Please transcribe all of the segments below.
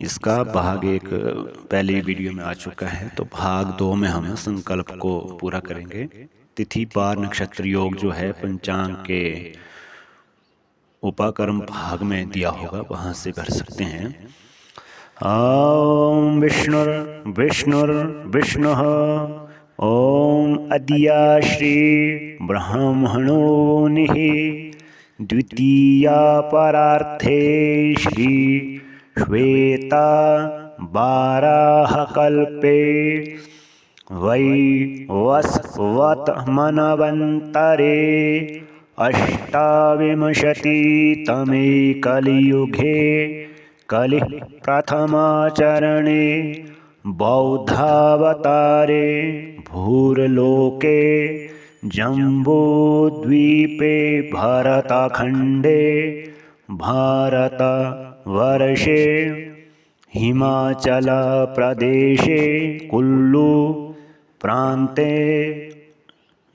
इसका भाग एक पहले वीडियो में आ चुका है तो भाग दो में हम संकल्प को पूरा करेंगे। तिथि पार नक्षत्र योग जो है, पंचांग के उपाकर्म भाग में दिया होगा, वहाँ से कर सकते हैं। ओम विष्णुर विष्णुर, विष्णु। ओम अद्या श्री ब्राह्मणो निहि द्वितीया परार्थे श्री श्वेता बाराहकल्पे वै वस्वतमनवन्तरे अष्टाविंशतितमे कलियुगे। कलिः प्रथमाचरणे बौद्धावतारे भूर्लोके। जम्बूद्वीपे भरतखण्डे। भारतवर्षे हिमाचलप्रदेशे कुल्लु प्रान्ते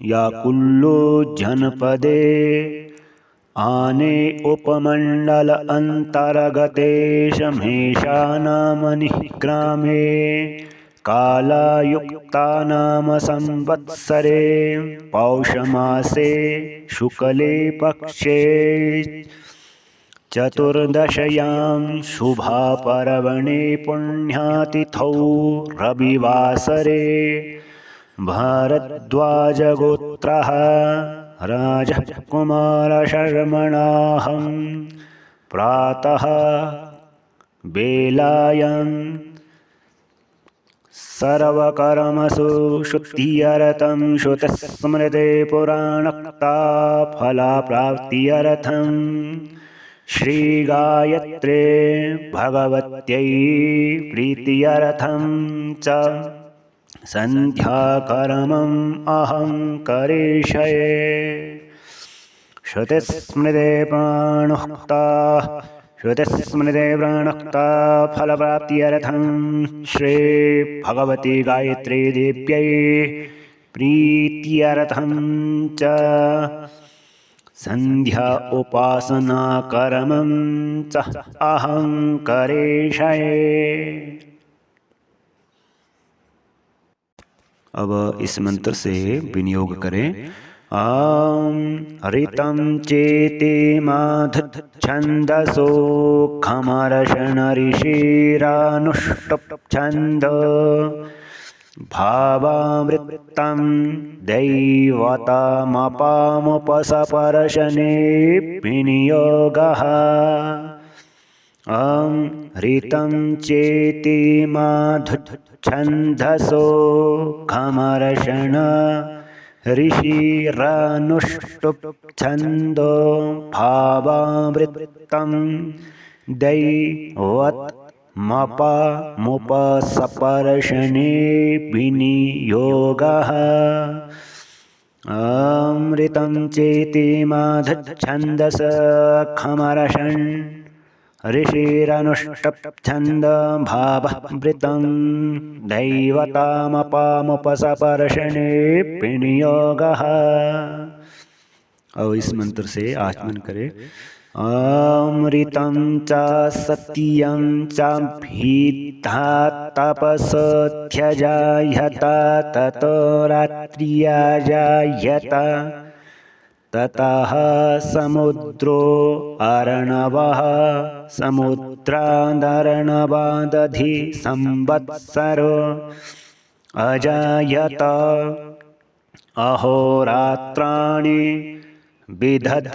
या कुल्लू जनपदे आने उपमण्डल अन्तर्गते शमेशानामनिः ग्रामे कालायुक्तानाम संवत्सरे पौषमासे शुक्ले पक्षे चतुर्दशयां शुभापर्वणे पुण्यातिथौ रविवासरे भारद्वाजगोत्रः राजः कुमारशर्मणाहं प्रातः बेलायन् सर्वकर्मसु शुद्धियरतं श्रुतस्मृते पुराणक्ता फलाप्राप्त्यर्थं श्रीगायत्रे भगवत्यै प्रीत्यर्थं च सन्ध्याकर्मम् अहं करिष्ये श्रुतिस्मृते प्राणुक्ताः, श्रुतिस्मृते प्राणुक्ता फलप्राप्त्यर्थं श्रीभगवती गायत्री देव्यै प्रीत्यर्थं च। सन्ध्या उपासनाकर्मं च अहं अब इस मंत्र से विनियोग करें। आम ऋतं चेते माधुच्छन्दसो खमर्षणऋषिरानुष्टुप्छन्द भावामृतं दैवतामपामुपसपर्शने विनियोगः ॐ ऋतं चेति माधुच्छन्दसो खमर्षण ऋषिरनुष्टुप्छन्दो भावामृतं दैवत्मपमुपसपर्शने विनियोगः। अमृतं चेति माधुच्छन्दस खमर्षन् ऋषिरनुष्टप्छन्द भावभृतं दैवतामपामुपसपर्शने, विनियोगः। और इस मंत्र से आचमन करें। अमृतं च सत्यं च भीता तपसोऽध्यजायत ततो रात्र्याजायत ततः समुद्रो अर्णवः समुद्रादर्णवादधि संवत्सरो अजायत अहोरात्राणि विदध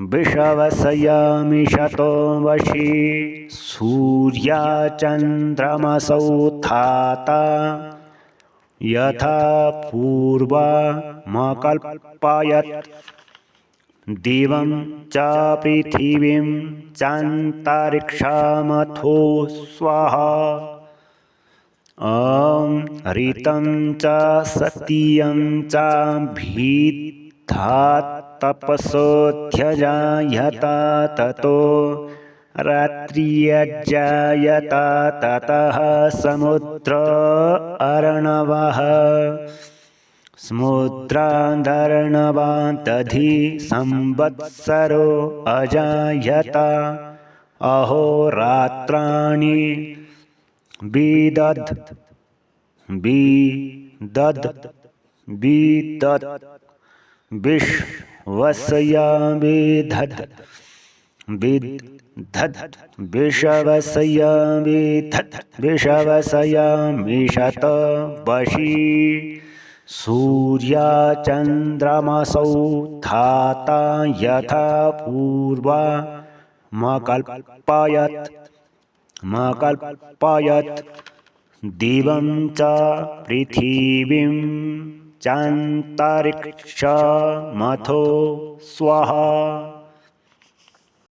विषवसयामि शतो वशी। सूर्याचन्द्रमसौ थाता। यथा पूर्वमकल्पयत्। दिवं च पृथिवीं चान्तरिक्षमथो स्वाहा। ॐ ऋतं च सत्यं च भीत्था तपसोऽध्यजायत ततो रात्र्यजायत ततः समुद्र अर्णवः। समुद्रान्दर्णवान्तधि संवत्सरो अजायत। अहोरात्राणि विदध विदध विदध विश्वस्यामिधध विधध विषवस्यामिधध विषवस्यामिषत वशी सूर्याचन्द्रमसौ धाता यथा पूर्वा। मकल्पयत्। मकल्पयत्। दिवं च पृथिवीं चान्तरिक्षमथो स्वः